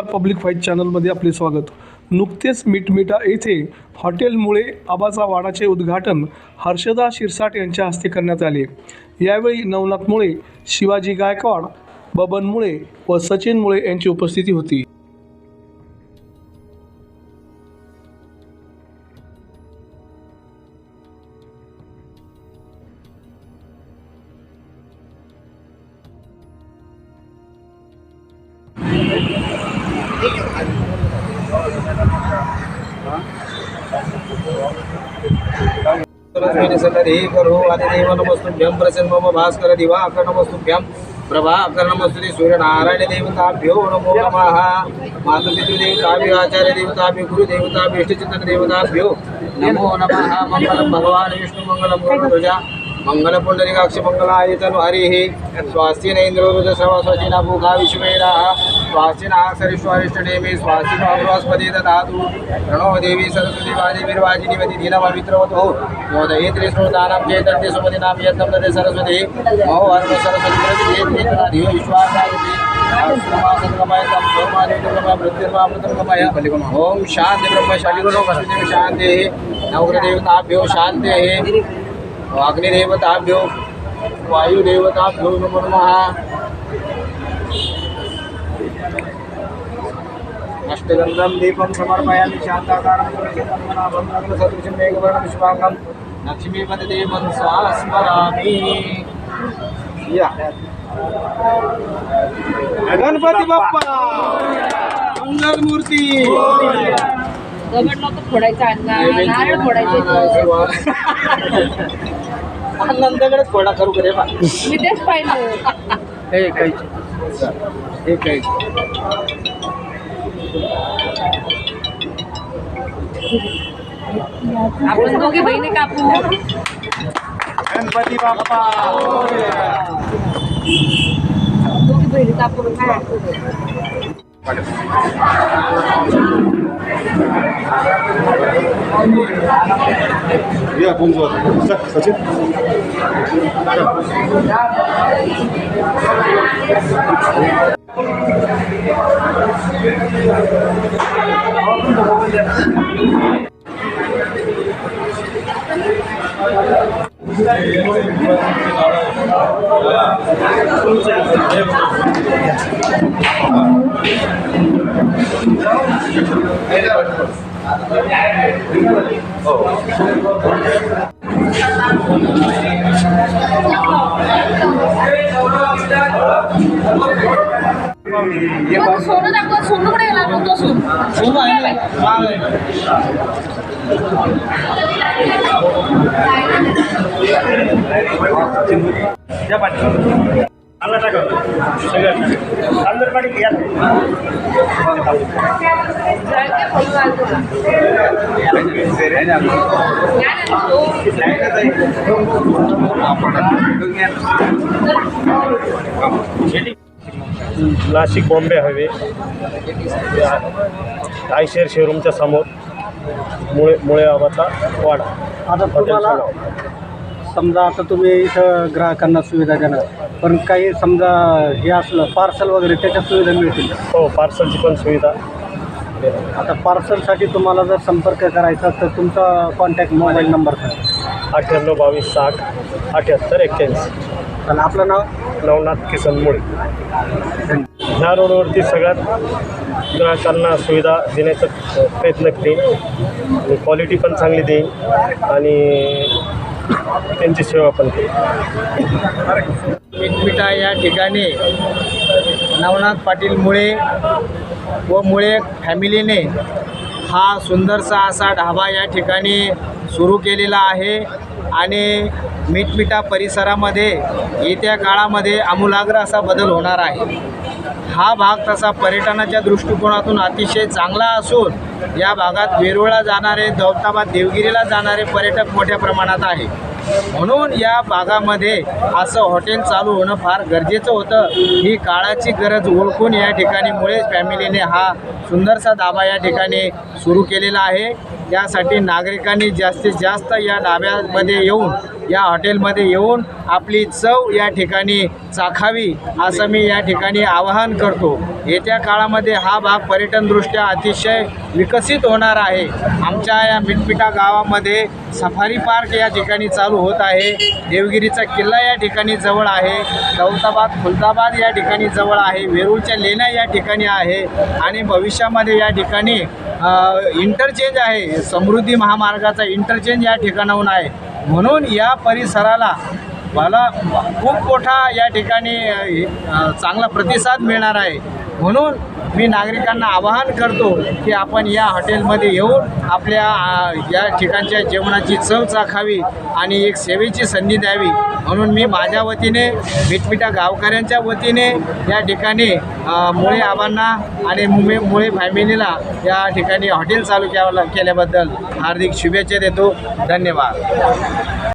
Public fight चॅनलमध्ये आपले स्वागत. नुकतेच मिटमिटा येथे हॉटेलमुळे आबाचा वाडाचे उद्घाटन हर्षदा शिरसाट यांच्या हस्ते करण्यात आले. यावेळी नवनाथ मुळे शिवाजी गायकवाड बबन मुळे व सचिन मुळे यांची उपस्थिती होती. సన్నదేహకరోహరిదేవనమస్తుభ్యం ప్రసన్న మమ భాస్కర దివాకరణమస్తుభ్యం ప్రభాకరణమస్తుని సూర్యనారాయణ దేవతాభ్యో నమో నమ మాతృపితృదేవతాభ్యో ఆచార్య దేవతాభ్యో గురుదేవతాభ్యో ఇష్టచింతన దేవతాభ్యో నమో నమ మంగళం భగవాన్ విష్ణుమంగళం గురు मंगल पुंडरीकाक्ष भगवान् विष्णु हरिः स्वास्ति न भूखा विश्वेदाः स्वास्ति न सरिष्वारिष्टनेमि स्वास्ति नो बृहस्पति ददातु प्रणो देवी सरस्वती वाजिभिर्वाजिनीवति धीनमवित्रवतु मोदये त्रिस्मृतानां सुमतिनां यत्नं ददे सरस्वती महो हर्म सरस्वती प्रतिधेत् विश्वासादिति ओम शांति ब्रह्म शांति शांति नवग्रदेवताभ्यो शांति अग्निदेवताभ्यो वायुदेवताभ्यो नमो नमः अष्टगन्धं दीपं समर्पयामि शान्ताकारं सदृशं मेघवर्णं विश्वाङ्गं लक्ष्मीपतिदेवं मनसा स्मरामि या गणपती बाप्पा मंगल मूर्ती दगड नव्हतं फोडायचा अण्णा नारळ फोडायचे आनंदाकडेच फोडा करू करे बा? मी तेच पाहिलं. हे काही हे काही आपण दोघी बहिणी कापू गणपती बाप्पा. दोघी बहिणी कापू काय अडचण नाही. या कोण जोर सचिन సోను తక్కువ సొమ్ము కూడా ఇలా ముందు సొమ్ము సొమ్ము అయినా చెప్పండి फोन घालतो ना. ज्ञान आहे तो. नाशिक बॉम्बे हवे आयशेर शोरूमच्या समोर मुळे मुळे आबाचा वाडा आता तुम्हाला समजा आता तुम्ही इथं ग्राहकांना सुविधा देणार पण काही समजा हे असलं पार्सल वगैरे त्याच्या सुविधा मिळतील हो पार्सलची पण सुविधा. आता पार्सलसाठी तुम्हाला जर संपर्क करायचा तर तुमचा कॉन्टॅक्ट मोबाईल नंबर सांगा अठ्ठ्याण्णव बावीस साठ अठ्याहत्तर एक्क्याऐंशी. आणि आपलं नाव? नवनाथ किसन मुळे. ह्या रोडवरती सगळ्यात ग्राहकांना सुविधा देण्याचा प्रयत्न करेन. आणि क्वालिटी पण चांगली देईन. आणि त्यांची सेवा पण करेन मिटमिटा या ठिकाणी नवनाथ पाटील मुळे व मुळे फॅमिलीने हा सुंदरसा असा ढाबा या ठिकाणी सुरू केलेला आहे आणि मिटमिटा परिसरामध्ये येत्या काळामध्ये आमूलाग्र असा बदल होणार आहे. हा भाग तसा पर्यटनाच्या दृष्टिकोनातून अतिशय चांगला असून या भागात वेरूळला जाणारे दौलताबाद देवगिरीला जाणारे पर्यटक मोठ्या प्रमाणात आहे. म्हणून या भागामध्ये असं हॉटेल चालू होणं फार गरजेचं होतं. ही काळाची गरज ओळखून या ठिकाणी मुळेच फॅमिलीने हा सुंदरसा धाबा या ठिकाणी सुरू केलेला आहे. त्यासाठी नागरिकांनी जास्तीत जास्त या धाब्यामध्ये येऊन या हॉटेलमध्ये येऊन आपली चव या ठिकाणी चाखावी असं मी या ठिकाणी आवाहन करतो. येत्या काळामध्ये हा भाग पर्यटनदृष्ट्या अतिशय विकसित होणार आहे. आमच्या या मिटमिटा गावामध्ये सफारी पार्क या ठिकाणी चालू होत आहे. देवगिरीचा किल्ला या ठिकाणी जवळ आहे. दौलताबाद खुलताबाद या ठिकाणी जवळ आहे. वेरूळच्या लेण्या या ठिकाणी आहे. आणि भविष्यामध्ये या ठिकाणी इंटरचेंज आहे. समृद्धी महामार्गाचा इंटरचेंज या ठिकाणाहून आहे. म्हणून या परिसराला मला खूप मोठा या ठिकाणी चांगला प्रतिसाद मिळणार आहे. म्हणून मी नागरिकांना आवाहन करतो की आपण या हॉटेलमध्ये येऊन आपल्या या ठिकाणच्या जेवणाची चव चाखावी आणि एक सेवेची संधी द्यावी. म्हणून मी माझ्या वतीने मिटमिटा गावकऱ्यांच्या वतीने या ठिकाणी मुळे आबांना आणि मुळे मुळे फॅमिलीला या ठिकाणी हॉटेल चालू केल्याबद्दल हार्दिक शुभेच्छा देतो. धन्यवाद.